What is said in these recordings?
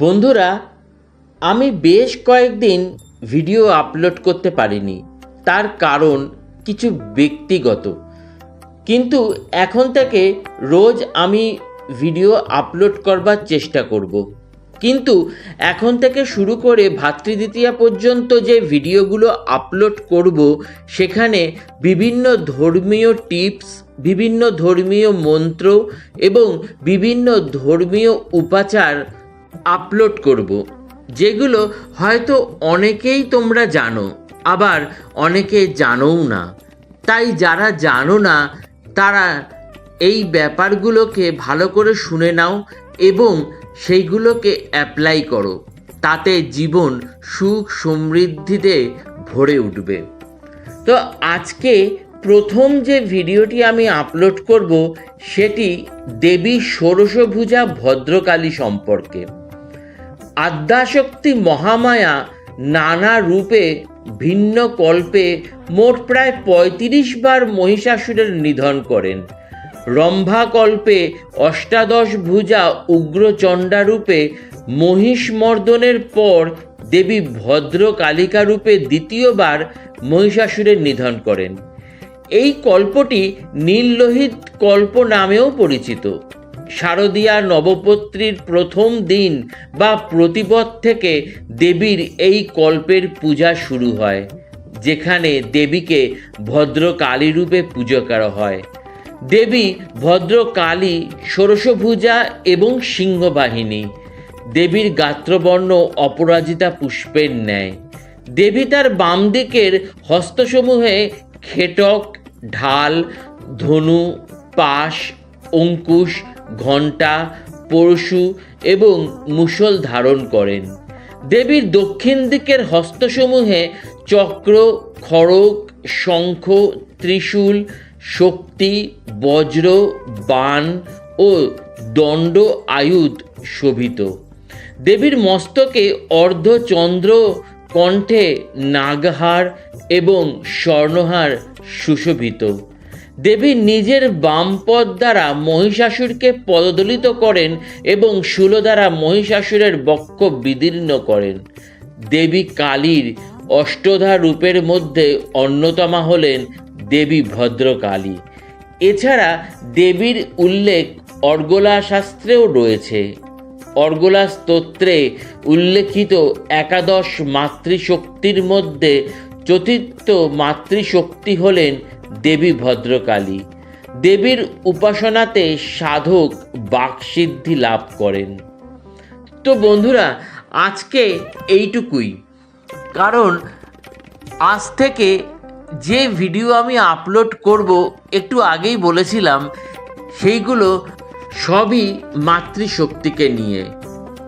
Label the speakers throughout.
Speaker 1: বন্ধুরা, আমি বেশ কয়েকদিন ভিডিও আপলোড করতে পারিনি। তার কারণ কিছু ব্যক্তিগত। কিন্তু এখন থেকে রোজ আমি ভিডিও আপলোড করবার চেষ্টা করব। কিন্তু এখন থেকে শুরু করে ভাতৃদ্বিতীয়া পর্যন্ত যে ভিডিওগুলো আপলোড করব, সেখানে বিভিন্ন ধর্মীয় টিপস, বিভিন্ন ধর্মীয় মন্ত্র এবং বিভিন্ন ধর্মীয় উপাচার আপলোড করব, যেগুলো হয়তো অনেকেই তোমরা জানো, আবার অনেকে জানোও না। তাই যারা জানো না, তারা এই ব্যাপারগুলোকে ভালো করে শুনে নাও এবং সেইগুলোকে অ্যাপ্লাই করো, তাতে জীবন সুখ সমৃদ্ধিতে ভরে উঠবে। তো আজকে প্রথম যে ভিডিওটি আমি আপলোড করব, সেটি দেবী ষোড়শভুজা ভদ্রকালী সম্পর্কে। আদ্যাশক্তি মহামায়া নানা রূপে, ভিন্ন কল্পে মোট প্রায় পঁয়ত্রিশ বার মহিষাসুরের নিধন করেন। রম্ভাকল্পে অষ্টাদশ ভুজা উগ্রচণ্ডা রূপে মহিষমর্দনের পর দেবী ভদ্র কালিকা রূপে দ্বিতীয়বার মহিষাসুরের নিধন করেন। এই কল্পটি নীললোহিত কল্প নামেও পরিচিত। শারদীয়া নবপত্রীর প্রথম দিন বা প্রতিপদ থেকে দেবীর এই কল্পের পূজা শুরু হয়, যেখানে দেবীকে ভদ্রকালী রূপে পুজো করা হয়। দেবী ভদ্র কালী ষোড়শভুজা এবং সিংহবাহিনী। দেবীর গাত্রবর্ণ অপরাজিতা পুষ্পের ন্যায়। দেবী তার বাম দিকের হস্তসমূহে খেটক, ঢাল, ধনু, পাশ, অঙ্কুশ ঘণ্টা, পরশু এবং মুসল ধারণ করেন। দেবীর দক্ষিণ দিকের হস্তসমূহে চক্র, খড়গ, শঙ্খ, ত্রিশূল, শক্তি, বজ্র, বাণ ও দণ্ড আয়ুধ শোভিত। দেবীর মস্তকে অর্ধচন্দ্র কণ্ঠে নাগহার এবং স্বর্ণহার সুশোভিত। দেবী নিজের বাম পদ দ্বারা মহিষাসুরকে পদদলিত করেন এবং শূল দ্বারা মহিষাসুরের বক্ষ বিদীর্ণ করেন। দেবী কালীর অষ্টধা রূপের মধ্যে অন্যতমা হলেন দেবী ভদ্রকালী। এছাড়া দেবীর উল্লেখ অর্গলা শাস্ত্রেও রয়েছে। অর্গলা স্তোত্রে উল্লেখিত একাদশ মাতৃশক্তির মধ্যে চতুর্থ মাতৃশক্তি হলেন দেবী ভদ্রকালী। দেবীর উপাসনাতে সাধক বাকসিদ্ধি লাভ করেন। তো বন্ধুরা, আজকে এইটুকুই। কারণ আজ থেকে যে ভিডিও আমি আপলোড করব, একটু আগেই বলেছিলাম, সেইগুলো সবই মাতৃশক্তিকে নিয়ে।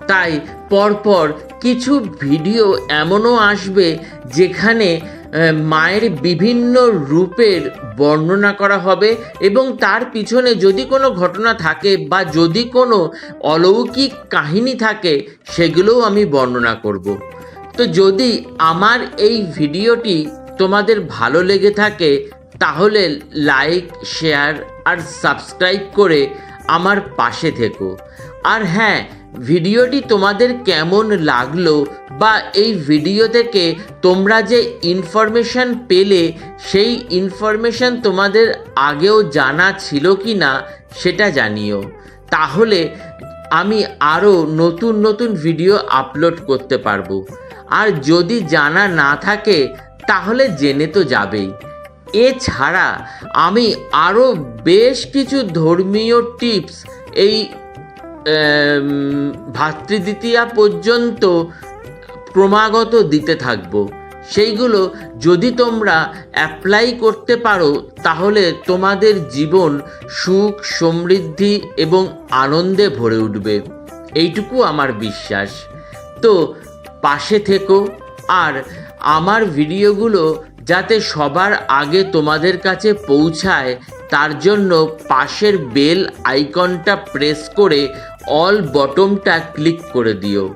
Speaker 1: তাই পরপর কিছু ভিডিও এমনও আসবে যেখানে মায়ের বিভিন্ন রূপের বর্ণনা করা হবে এবং তার পিছনে যদি কোনো ঘটনা থাকে বা যদি কোনো অলৌকিক কাহিনী থাকে, সেগুলোও আমি বর্ণনা করব। তো যদি আমার এই ভিডিওটি তোমাদের ভালো লেগে থাকে, তাহলে লাইক, শেয়ার আর সাবস্ক্রাইব করে আমার পাশে থেকো। আর হ্যাঁ ভিডিওটি তোমাদের কেমন লাগল বা এই ভিডিও থেকে তোমরা যে ইনফরমেশন পেলে, সেই ইনফরমেশন তোমাদের আগেও জানা ছিল কি না সেটা জানিও। তাহলে আমি আরও নতুন নতুন ভিডিও আপলোড করতে পারব। আর যদি জানা না থাকে, তাহলে জেনে তো যাবেই। এছাড়া আমি আরও বেশ কিছু ধর্মীয় টিপস এই ভাতৃদ্বিতীয়া পর্যন্ত ক্রমাগত দিতে থাকব। সেইগুলো যদি তোমরা অ্যাপ্লাই করতে পারো, তাহলে তোমাদের জীবন সুখ, সমৃদ্ধি এবং আনন্দে ভরে উঠবে। এইটুকু আমার বিশ্বাস। তো পাশে থেকো, আর আমার ভিডিওগুলো যাতে সবার আগে তোমাদের কাছে পৌঁছায়, তার জন্য পাশের বেল আইকনটা প্রেস করে অল বটমটা ক্লিক করে দিও।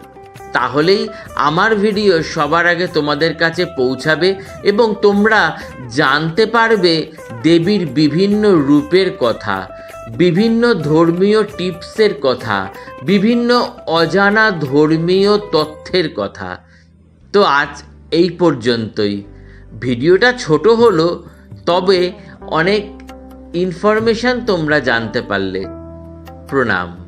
Speaker 1: তাহলেই আমার ভিডিও সবার আগে তোমাদের কাছে পৌঁছাবে এবং তোমরা জানতে পারবে দেবীর বিভিন্ন রূপের কথা, বিভিন্ন ধর্মীয় টিপসের কথা, বিভিন্ন অজানা ধর্মীয় তথ্যের কথা। তো আজ এই পর্যন্তই। ভিডিওটা ছোট হলো, তবে অনেক ইনফরমেশন তোমরা জানতে পারলে। প্রণাম।